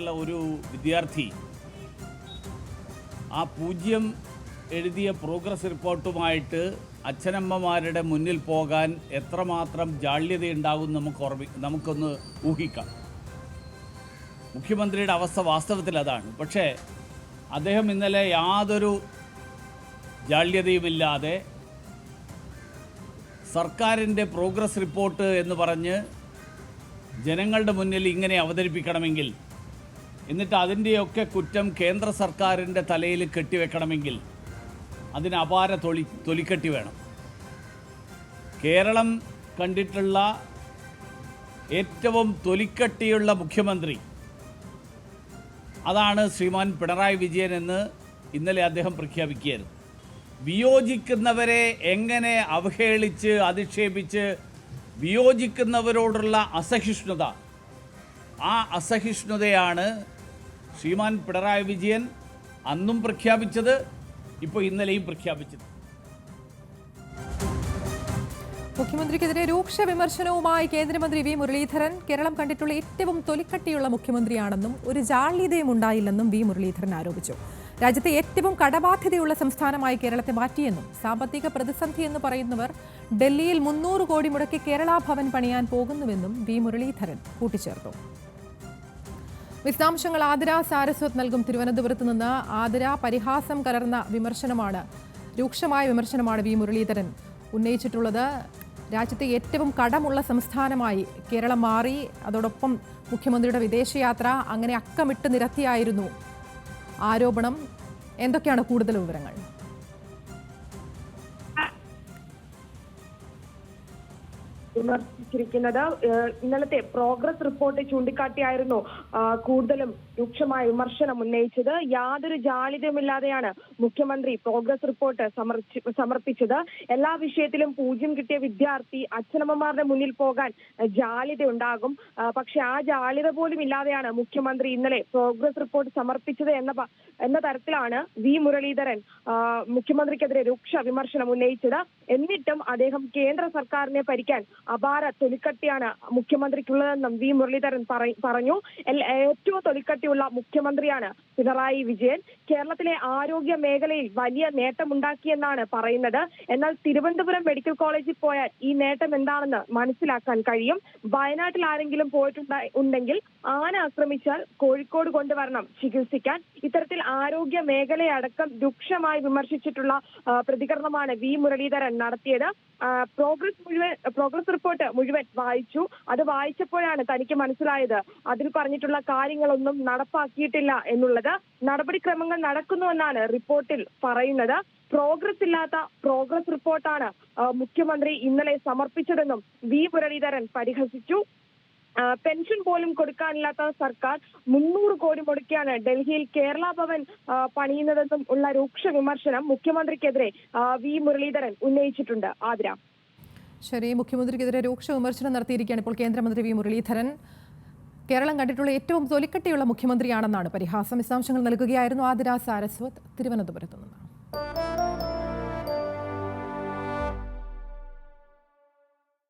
ഒരു വിദ്യാർത്ഥി ആ പൂജ്യം എഴുതിയ പ്രോഗ്രസ് റിപ്പോർട്ടുമായിട്ട് അച്ഛനമ്മമാരുടെ മുന്നിൽ പോകാൻ എത്രമാത്രം ജാള്യതയുണ്ടാകും നമുക്ക് ഓർമ്മി നമുക്കൊന്ന് ഊഹിക്കാം. മുഖ്യമന്ത്രിയുടെ അവസ്ഥ വാസ്തവത്തിൽ അതാണ്. പക്ഷേ അദ്ദേഹം ഇന്നലെ യാതൊരു ജാള്യതയുമില്ലാതെ സർക്കാരിന്റെ പ്രോഗ്രസ് റിപ്പോർട്ട് എന്ന് പറഞ്ഞ് ജനങ്ങളുടെ മുന്നിൽ ഇങ്ങനെ അവതരിപ്പിക്കണമെങ്കിൽ എന്നിട്ട് അതിന്റെയൊക്കെ കുറ്റം കേന്ദ്ര സർക്കാരിന്റെ തലയിൽ കെട്ടിവെക്കണമെങ്കിൽ അതിന് അപാര തൊളി തൊലിക്കെട്ടി വേണം. കേരളം കണ്ടിട്ടുള്ള ഏറ്റവും തൊലിക്കട്ടിയുള്ള മുഖ്യമന്ത്രി അതാണ് ശ്രീമാൻ പിണറായി വിജയൻ എന്ന് ഇന്നലെ അദ്ദേഹം പ്രഖ്യാപിക്കുകയായിരുന്നു. വിയോജിക്കുന്നവരെ എങ്ങനെ അവഹേളിച്ച് അധിക്ഷേപിച്ച് വിയോജിക്കുന്നവരോടുള്ള അസഹിഷ്ണുത ആ അസഹിഷ്ണുതയാണ് ശ്രീമാൻ പിണറായി വിജയൻ അന്നും പ്രഖ്യാപിച്ചത് ഇപ്പോൾ ഇന്നലെയും പ്രഖ്യാപിച്ചത്. മുഖ്യമന്ത്രിക്കെതിരെ രൂക്ഷ വിമർശനവുമായി കേന്ദ്രമന്ത്രി വി മുരളീധരൻ. കേരളം കണ്ടിട്ടുള്ള ഏറ്റവും തൊലിക്കട്ടിയുള്ള മുഖ്യമന്ത്രിയാണെന്നും ഒരു ജാള്യതയും ഉണ്ടായില്ലെന്നും വി മുരളീധരൻ ആരോപിച്ചു. രാജ്യത്തെ ഏറ്റവും കടബാധ്യതയുള്ള സംസ്ഥാനമായി കേരളത്തെ മാറ്റിയെന്നും സാമ്പത്തിക പ്രതിസന്ധി എന്ന് പറയുന്നവർ ഡൽഹിയിൽ മുന്നൂറ് കോടി മുടക്കി കേരള ഭവൻ പണിയാൻ പോകുന്നുവെന്നും വി മുരളീധരൻ കൂട്ടിച്ചേർത്തു. വിശദാംശങ്ങൾ ആതിര സാരസ്വത് നൽകും. തിരുവനന്തപുരത്ത് നിന്ന് ആതിര പരിഹാസം കലർന്ന വിമർശനമാണ് രൂക്ഷമായ വിമർശനമാണ് വി. മുരളീധരൻ ഉന്നയിച്ചിട്ടുള്ളത്. രാജ്യത്തെ ഏറ്റവും കടമുള്ള സംസ്ഥാനമായി കേരളം മാറി അതോടൊപ്പം മുഖ്യമന്ത്രിയുടെ വിദേശയാത്ര അങ്ങനെ അക്കമിട്ട് നിരത്തിയായിരുന്നു ആരോപണം. എന്തൊക്കെയാണ് കൂടുതൽ വിവരങ്ങൾ? വിമർശിച്ചിരിക്കുന്നത്. ഇന്നലത്തെ പ്രോഗ്രസ് റിപ്പോർട്ട് ചൂണ്ടിക്കാട്ടിയായിരുന്നു കൂടുതലും രൂക്ഷമായ വിമർശനം ഉന്നയിച്ചത്. യാതൊരു ജാളിതയുമില്ലാതെയാണ് മുഖ്യമന്ത്രി പ്രോഗ്രസ് റിപ്പോർട്ട് സമർപ്പി- സമർപ്പിച്ചത്. എല്ലാ വിഷയത്തിലും പൂജ്യം കിട്ടിയ വിദ്യാർത്ഥി അച്ഛനമ്മമാരുടെ മുന്നിൽ പോകാൻ ജാളിത ഉണ്ടാകും പക്ഷെ ആ ജാളിത പോലും ഇല്ലാതെയാണ് മുഖ്യമന്ത്രി ഇന്നലെ പ്രോഗ്രസ് റിപ്പോർട്ട് സമർപ്പിച്ചത് എന്ന എന്ന തരത്തിലാണ് വി മുരളീധരൻ മുഖ്യമന്ത്രിക്കെതിരെ രൂക്ഷ വിമർശനം ഉന്നയിച്ചത്. എന്നിട്ടും അദ്ദേഹം കേന്ദ്ര സർക്കാരിനെ ഭരിക്കാൻ അപാര തൊലിക്കട്ടിയാണ് മുഖ്യമന്ത്രിക്കുള്ളതെന്നും വി മുരളീധരൻ പറഞ്ഞു. ഏറ്റവും തൊലിക്കട്ടിയുള്ള മുഖ്യമന്ത്രിയാണ് പിണറായി വിജയൻ. കേരളത്തിലെ ആരോഗ്യ മേഖലയിൽ വലിയ നേട്ടമുണ്ടാക്കിയെന്നാണ് പറയുന്നത്. എന്നാൽ തിരുവനന്തപുരം മെഡിക്കൽ കോളേജിൽ പോയാൽ ഈ നേട്ടം എന്താണെന്ന് മനസ്സിലാക്കാൻ കഴിയും. വയനാട്ടിൽ ആരെങ്കിലും പോയിട്ടുണ്ടെങ്കിൽ ആന ആക്രമിച്ചാൽ കോഴിക്കോട് കൊണ്ടുവരണം ചികിത്സിക്കാൻ. ഇത്തരത്തിൽ ആരോഗ്യ മേഖലയടക്കം രൂക്ഷമായി വിമർശിച്ചിട്ടുള്ള പ്രതികരണമാണ് വി മുരളീധരൻ നടത്തിയത്. പ്രോഗ്രസ് മുഴുവൻ പ്രോഗ്രസ് റിപ്പോർട്ട് മുഴുവൻ വായിച്ചു. അത് വായിച്ചപ്പോഴാണ് തനിക്ക് മനസ്സിലായത് അതിൽ പറഞ്ഞിട്ടുള്ള കാര്യങ്ങളൊന്നും നടപ്പാക്കിയിട്ടില്ല എന്നുള്ളത്. നടപടിക്രമങ്ങൾ നടക്കുന്നുവെന്നാണ് റിപ്പോർട്ടിൽ പറയുന്നത്. പ്രോഗ്രസ് ഇല്ലാത്ത പ്രോഗ്രസ് റിപ്പോർട്ടാണ് മുഖ്യമന്ത്രി ഇന്നലെ സമർപ്പിച്ചതെന്നും വി. മുരളീധരൻ പരിഹസിച്ചു. പെൻഷൻ പോലും കൊടുക്കാനില്ലാത്ത സർക്കാർ മുന്നൂറ് കോടി മുടക്കിയാണ് ഡൽഹിയിൽ കേരള ഭവൻ പണിയുന്നതെന്നും ഉള്ള രൂക്ഷ വിമർശനം മുഖ്യമന്ത്രിക്കെതിരെ വി. മുരളീധരൻ ഉന്നയിച്ചിട്ടുണ്ട്. ആതിര. ശരി മുഖ്യമന്ത്രിക്കെതിരെ രൂക്ഷ വിമർശനം നടത്തിയിരിക്കുകയാണ് ഇപ്പോൾ കേന്ദ്രമന്ത്രി വി മുരളീധരൻ. കേരളം കണ്ടിട്ടുള്ള ഏറ്റവും തൊലിക്കട്ടിയുള്ള മുഖ്യമന്ത്രിയാണെന്നാണ് പരിഹാസം. വിശദാംശങ്ങൾ നൽകുകയായിരുന്നു ആതിര സാരസ്വത് തിരുവനന്തപുരത്ത് നിന്ന്.